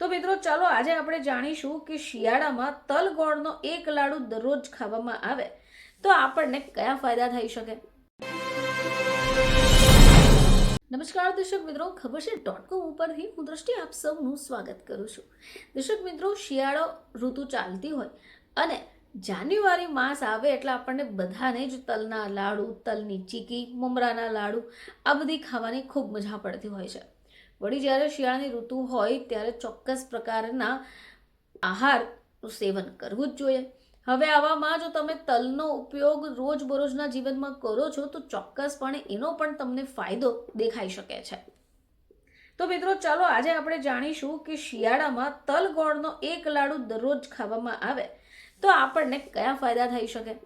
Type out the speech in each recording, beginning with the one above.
તો મિત્રો, ચાલો આજે આપણે જાણીશું કે શિયાળામાં તલ ગોળનો એક લાડુ દરરોજ ખાવામાં આવે. તો આપણને કયા ફાયદા થઈ શકે? નમસ્કાર દર્શક મિત્રો, ખબર છે? ડોટ કોમ ઉપરથી હું દ્રષ્ટિ આપ સૌનું સ્વાગત કરું છું. દર્શક મિત્રો, શિયાળો ઋતુ ચાલતી હોય અને જાન્યુઆરી માસ આવે એટલે આપણને બધાને જ તલના લાડુ, તલની ચીકી, મમરાના લાડુ આ બધી ખાવાની ખૂબ મજા પડતી હોય છે. વળી જ્યારે શિયાળાની ઋતુ હોય ત્યારે ચોક્કસ પ્રકારના આહારનું સેવન કરવું જ જોઈએ. હવે આવામાં જો તમે તલનો ઉપયોગ રોજબરોજના જીવનમાં કરો છો, તો ચોક્કસપણે એનો પણ તમને ફાયદો દેખાઈ શકે છે. તો મિત્રો, ચાલો આજે આપણે જાણીશું કે શિયાળામાં તલ ગોળનો એક લાડુ દરરોજ ખાવામાં આવે તો આપણને કયા ફાયદા થઈ શકે?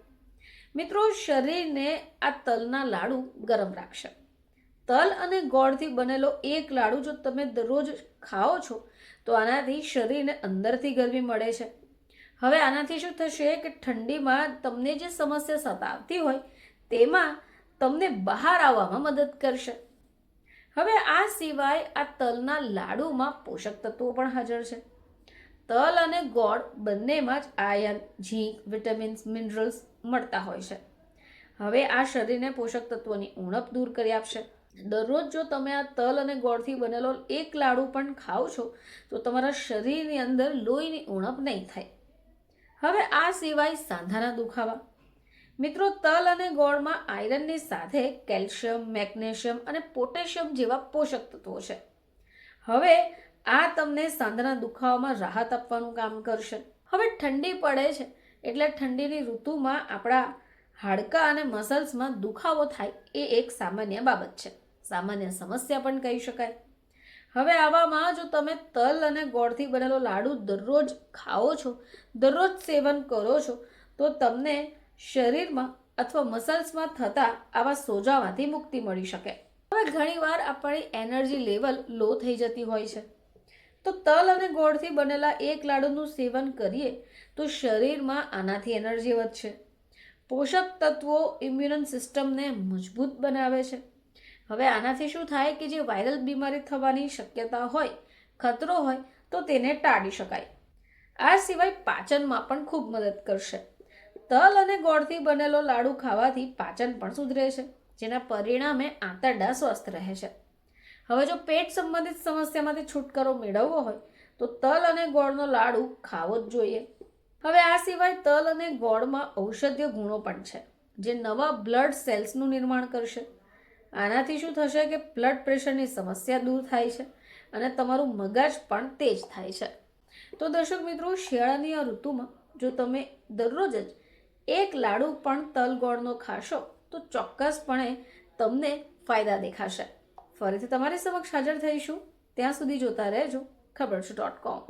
મિત્રો, શરીરને આ તલના લાડુ ગરમ રાખશે. તલ અને ગોળથી બનેલો એક લાડુ જો તમે દરરોજ ખાઓ છો, તો આનાથી શરીરને અંદરથી ગરમી મળે છે. હવે આનાથી શું થશે કે ઠંડીમાં તમને જે સમસ્યા સતાવતી હોય, તેમાં તમને બહાર આવવામાં મદદ કરશે. હવે આ સિવાય આ તલના લાડુમાં પોષક તત્વો પણ હાજર છે. તલ અને ગોળ બંનેમાં જ આયર્ન ઝીંક, વિટામિન્સ, મિનરલ્સ મળતા હોય છે. હવે આ શરીરને પોષક તત્વોની ઉણપ દૂર કરી આપશે. દરરોજ જો તમે આ તલ અને ગોળથી બનેલો એક લાડુ પણ ખાઓ છો, તો તમારા શરીરની અંદર લોહીની ઉણપ નહીં થાય. હવે આ સિવાય સાંધાના દુખાવા. મિત્રો, તલ અને ગોળમાં આયરનની સાથે કેલ્શિયમ, મેગ્નેશિયમ અને પોટેશિયમ જેવા પોષક તત્વો છે. હવે આ તમને સાંધાના દુખાવામાં રાહત આપવાનું કામ કરશે. હવે ઠંડી પડે છે, એટલે ઠંડીની ઋતુમાં આપણા હાડકાં અને મસલ્સમાં દુખાવો થાય એ એક સામાન્ય બાબત છે. સામાન્ય સમસ્યા પણ કહી શકાય. હવે આવામાં જો તમે તલ અને ગોળથી બનેલો લાડુ દરરોજ ખાઓ છો, દરરોજ સેવન કરો છો, તો તમને શરીરમાં અથવા મસલ્સમાં થતા આવા સોજામાંથી મુક્તિ મળી શકે. હવે ઘણીવાર આપણી એનર્જી લેવલ લો થઈ જતી હોય છે. તો તલ અને ગોળથી બનેલા એક લાડુનું સેવન કરીએ તો શરીરમાં આનાથી એનર્જી વધશે. પોષક તત્વો ઇમ્યુન સિસ્ટમને મજબૂત બનાવે છે. હવે આનાથી શું થાય કે જે વાયરલ બીમારી થવાની શક્યતા હોય, ખતરો હોય, તો તેને ટાળી શકાય. આ સિવાય પાચનમાં પણ ખૂબ મદદ કરશે. તલ અને ગોળથી બનેલો લાડુ ખાવાથી પાચન પણ સુધરે છે, જેના પરિણામે આંતરડા સ્વસ્થ રહે છે. હવે જો પેટ સંબંધિત સમસ્યામાંથી છુટકારો મેળવવો હોય, તો તલ અને ગોળનો લાડુ ખાવો જ જોઈએ. હવે આ સિવાય તલ અને ગોળમાં ઔષધીય ગુણો પણ છે, જે નવા બ્લડ સેલ્સનું નિર્માણ કરશે. આનાથી શું થશે કે બ્લડ પ્રેશરની સમસ્યા દૂર થાય છે અને તમારું મગજ પણ તેજ થાય છે. તો દર્શક મિત્રો, શિયાળાની આ ઋતુમાં જો તમે દરરોજ જ એક લાડુ પણ તલ ગોળનો ખાશો, તો ચોક્કસપણે તમને ફાયદા દેખાશે. ફરીથી તમારી સમક્ષ હાજર થઈશું. ત્યાં સુધી જોતા રહેજો. ખબર છે ડોટ કોમ